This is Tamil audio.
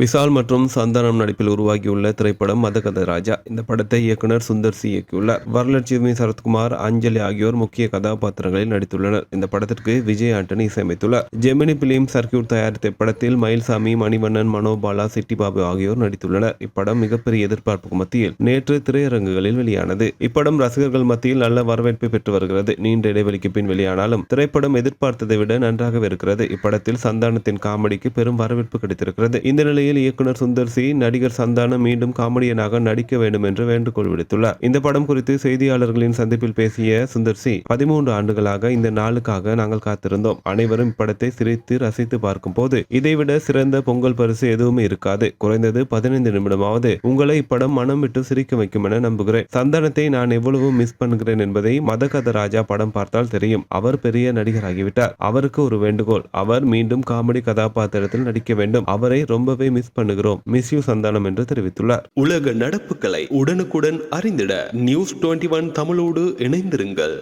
விஷால் மற்றும் சந்தானம் நடிப்பில் உருவாகியுள்ள திரைப்படம் மதகத ராஜா இந்த படத்தை இயக்குனர் சுந்தர் சி இயக்கியுள்ளார். வரலட்சுமி சரத்குமார் அஞ்சலி ஆகியோர் முக்கிய கதாபாத்திரங்களில் நடித்துள்ளனர். இந்த படத்திற்கு விஜய் ஆண்டனி இசையமைத்துள்ளார். ஜெமினி பிலிம் சர்க்கியூட் தயாரித்த இப்படத்தில் மயில்சாமி மணிவண்ணன் மனோபாலா சிட்டிபாபு ஆகியோர் நடித்துள்ளனர். இப்படம் மிகப்பெரிய எதிர்பார்ப்புக்கு மத்தியில் நேற்று திரையரங்குகளில் வெளியானது. இப்படம் ரசிகர்கள் மத்தியில் நல்ல வரவேற்பை பெற்று வருகிறது. நீண்ட இடைவெளிக்கு பின் வெளியானாலும் திரைப்படம் எதிர்பார்த்ததை விட நன்றாகவே இருக்கிறது. இப்படத்தில் சந்தானத்தின் காமெடிக்கு பெரும் வரவேற்பு கிடைத்திருக்கிறது. இந்த நிலையில் இந்நிலையில் இயக்குனர் சுந்தர் சி நடிகர் சந்தானம் மீண்டும் காமெடியனாக நடிக்க வேண்டும் என்று வேண்டுகோள் விடுத்துள்ளார். இந்த படம் குறித்து செய்தியாளர்களின் சந்திப்பில் பேசிய சுந்தர் சி பதிமூன்று ஆண்டுகளாக இந்த நாளுக்காக நாங்கள் காத்திருந்தோம். அனைவரும் இப்படத்தை சிரித்து ரசித்து பார்க்கும் போது இதைவிட சிறந்த பொங்கல் பரிசு எதுவுமே இருக்காது. குறைந்தது பதினைந்து நிமிடமாவது உங்களை இப்படம் மனம் விட்டு சிரிக்க வைக்கும் என நம்புகிறேன். சந்தானத்தை நான் எவ்வளவு மிஸ் பண்ணுகிறேன் என்பதை மதகத ராஜா படம் பார்த்தால் தெரியும். அவர் பெரிய நடிகராகிவிட்டார். அவருக்கு ஒரு வேண்டுகோள். அவர் மீண்டும் காமெடி கதாபாத்திரத்தில் நடிக்க வேண்டும். அவரை ரொம்பவே மிஸ் பண்ணுகிறோம். மிஸ் யூ சந்தானம் என்று தெரிவித்துள்ளார். உலக நடப்புகளை உடனுக்குடன் அறிந்திட நியூஸ் டுவெண்ட்டி ஒன் தமிழோடு இணைந்திருங்கள்.